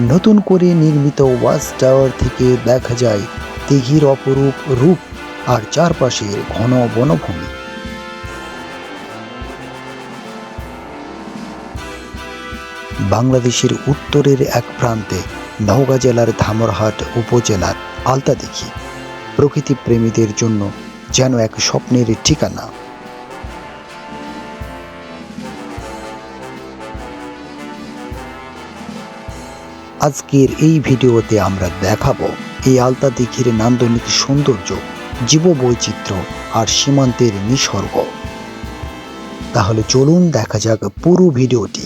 নতুন করে নির্মিত ওয়াচ টাওয়ার থেকে দেখা যায় দিঘির অপরূপ রূপ আর চারপাশের ঘন বনভূমি। বাংলাদেশের উত্তরের এক প্রান্তে নওগাঁ জেলার ধামরহাট উপজেলার আলতা আলতাদিঘি প্রকৃতি প্রেমীদের জন্য যেন এক স্বপ্নের ঠিকানা। আজকের এই ভিডিওতে আমরা দেখাবো এই আলতা দিঘির নান্দনিক সৌন্দর্য, জীববৈচিত্র্য আর সীমান্তের নিসর্গ। তাহলে চলুন দেখা যাক পুরো ভিডিওটি।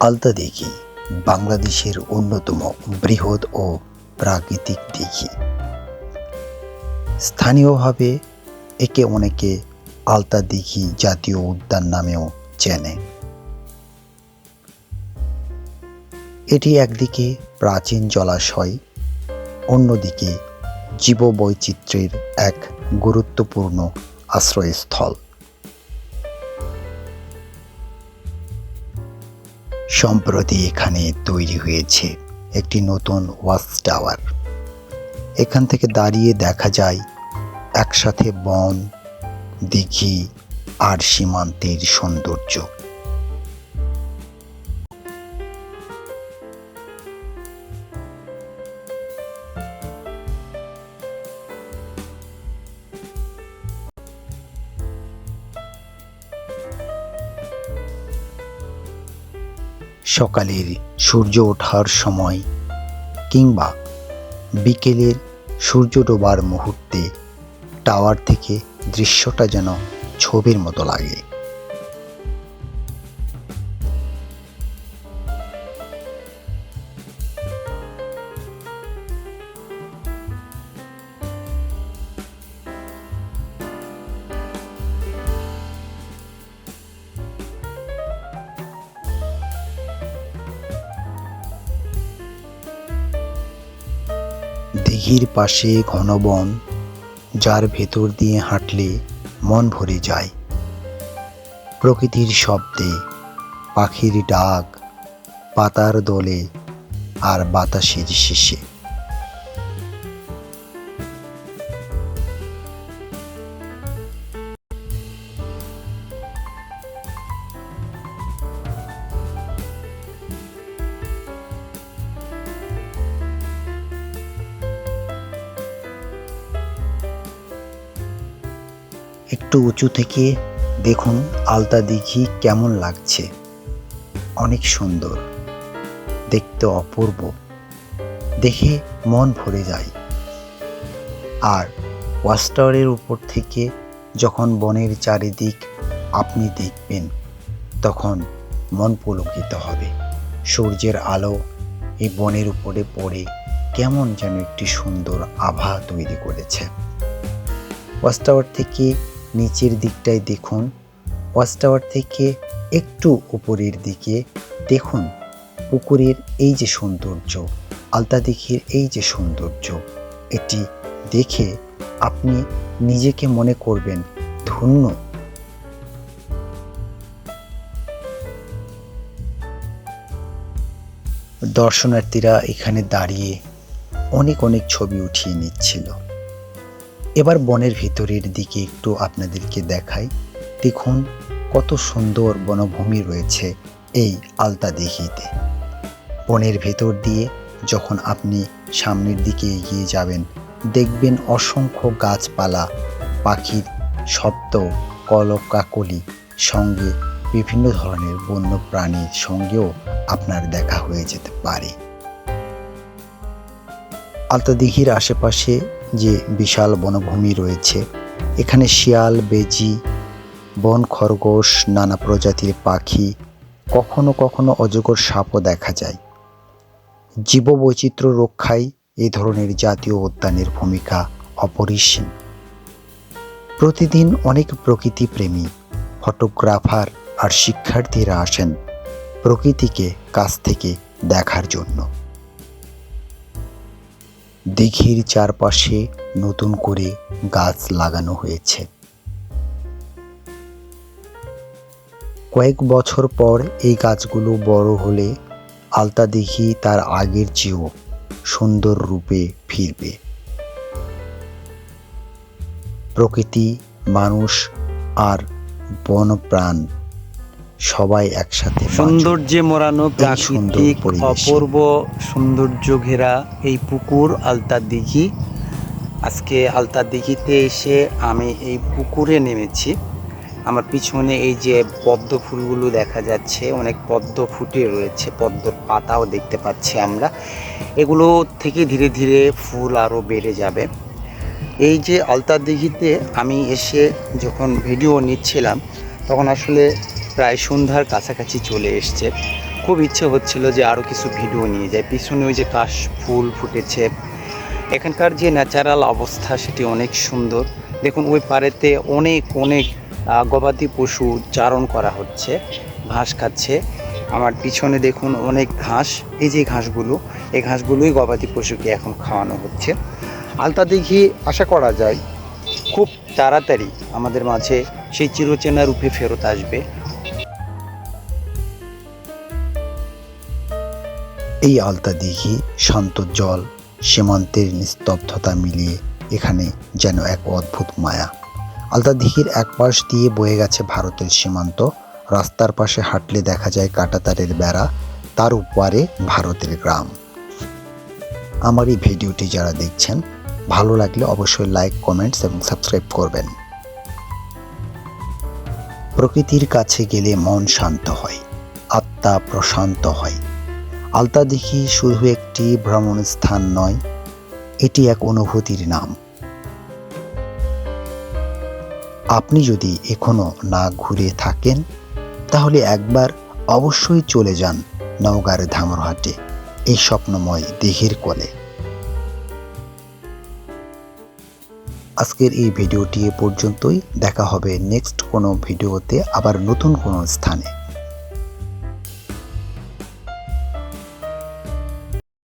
আলতা দিঘি বাংলাদেশের অন্যতম বৃহৎ ও প্রাকৃতিক দিঘি স্থানীয়ভাবে একে অনেকে আলতা দিঘি জাতীয় উদ্যান নামেও চেনে। এটি একদিকে প্রাচীন জলাশয়, অন্যদিকে জীববৈচিত্র্যের এক গুরুত্বপূর্ণ আশ্রয়স্থল। সম্প্রতি এখানে তৈরি হয়েছে একটি নতুন ওয়াচ টাওয়ার। এখান থেকে দাঁড়িয়ে দেখা যায় একসাথে বন, দিঘি আর সীমান্তের সৌন্দর্য। সকালের সূর্য ওঠার সময় কিংবা বিকেলের সূর্য ডোবার মুহূর্তে টাওয়ার থেকে দৃশ্যটা যেন ছবির মতো লাগে। দিঘির পাশে ঘন বন যার ভেতর দিয়ে হাঁটলে মন ভরে যায়। প্রকৃতির শব্দে, পাখির ডাক, পাতার দোলে আর বাতাসের শেষে। একটু উঁচু থেকে দেখুন, আলতা দিঘি কেমন লাগছে। অনেক সুন্দর। দেখতে অপূর্ব। দেখে মন ভরে যায়। আর ওয়াস্টারের উপর থেকে যখন বনের চারিদিক আপনি দেখবেন, তখন মন পুলকিত হবে। সূর্যের আলো এই বনের উপরে পড়ে কেমন যেন একটি সুন্দর আভা তৈরি করেছে। ওয়াচ টাওয়ার থেকে নিচের দিকটায় দেখুন, ওয়াচ টাওয়ার থেকে একটু উপরের দিকে দেখুন, পুকুরের এই যে সৌন্দর্য, আলতা দিঘির এই যে সৌন্দর্য, এটি দেখে আপনি নিজেকে মনে করবেন ধন্য। দর্শনার্থীরা এখানে দাঁড়িয়ে অনেক অনেক ছবি উঠিয়ে নিচ্ছিল। এবার বনের ভিতরের দিকে একটু আপনাদেরকে দেখাই। দেখুন কত সুন্দর বনভূমি রয়েছে এই আলতা দিঘিতে বনের ভেতর দিয়ে যখন আপনি সামনের দিকে এগিয়ে যাবেন, দেখবেন অসংখ্য গাছপালা, পাখির শব্দ, কলকাকলি সঙ্গে বিভিন্ন ধরনের বন্য প্রাণীর সঙ্গেও আপনার দেখা হয়ে যেতে পারে। আলতা দিঘির আশেপাশে যে বিশাল বনভূমি রয়েছে। এখানে শিয়াল, বেজি, বন খরগোশ, নানা প্রজাতির পাখি, কখনো কখনো অজগর সাপও দেখা যায়। জীববৈচিত্র্য রক্ষায় এই ধরনের জাতীয় উদ্যানের ভূমিকা অপরিসীম। প্রতিদিন অনেক প্রকৃতিপ্রেমী ফটোগ্রাফার আর শিক্ষার্থীরা আসেন প্রকৃতিকে কাছ থেকে দেখার জন্য। দিঘির চারপাশে নতুন করে গাছ লাগানো হয়েছে। কয়েক বছর পর এই গাছগুলো বড় হলে আলতা দিঘি তার আগের চেয়েও সুন্দর রূপে ফিরবে। প্রকৃতি, মানুষ আর বনপ্রাণ সবাই একসাথে। সৌন্দর্যে মোড়ানো প্রাকৃতিক অপূর্ব সৌন্দর্য ঘেরা এই পুকুর আলতা দিঘি। আজকে আলতা দিঘিতে এসে আমি এই পুকুরে নেমেছি। আমার পিছনে এই যে পদ্ম ফুলগুলো দেখা যাচ্ছে অনেক পদ্ম ফুটে রয়েছে পদ্মর পাতাও দেখতে পাচ্ছি আমরা। এগুলো থেকে ধীরে ধীরে ফুল আরও বেড়ে যাবে। এই যে আলতা দিঘিতে আমি এসে যখন ভিডিও নিচ্ছিলাম তখন আসলে প্রায় সন্ধ্যার কাছাকাছি চলে এসছে। খুব ইচ্ছে হচ্ছিল যে আরও কিছু ভিডিও নিয়ে যায় পিছনে ওই যে কাশ ফুল ফুটেছে। এখানকার যে ন্যাচারাল অবস্থা সেটি অনেক সুন্দর। দেখুন, ওই পাড়েতে অনেক অনেক গবাদি পশু চারণ করা হচ্ছে। ঘাস খাচ্ছে। আমার পিছনে দেখুন অনেক ঘাস। এই যে ঘাসগুলো, এই ঘাসগুলোই গবাদি পশুকে এখন খাওয়ানো হচ্ছে। আলতা দিঘি আশা করা যায়, খুব তাড়াতাড়ি আমাদের মাঝে সেই চিরচেনা রূপে ফেরত আসবে। এই আলতা দিঘি, শান্ত জল, সীমান্তের নিস্তব্ধতা মিলিয়ে এখানে যেন এক অদ্ভুত মায়া। আলতা দিঘির এক পাশ দিয়ে বয়ে গেছে ভারতের সীমান্ত। রাস্তার পাশে হাঁটলে দেখা যায় কাটাতারের বেড়া, তার উপরে ভারতের গ্রাম। আমার এই ভিডিওটি যারা দেখছেন, ভালো লাগলে অবশ্যই লাইক কমেন্টস এবং সাবস্ক্রাইব করবেন। প্রকৃতির কাছে গেলে মন শান্ত হয়, আত্মা প্রশান্ত হয়। আলতা দিঘি শুধু একটি ভ্রমণ স্থান নয়, এটি এক অনুভূতির নাম। আপনি যদি এখনও না ঘুরে থাকেন, তাহলে একবার অবশ্যই চলে যান নওগাঁর ধামরহাটে, এই স্বপ্নময় দিঘির কোলে। আজকের এই ভিডিওটি পর্যন্তই। দেখা হবে নেক্সট কোনো ভিডিওতে আবার নতুন কোনো স্থানে।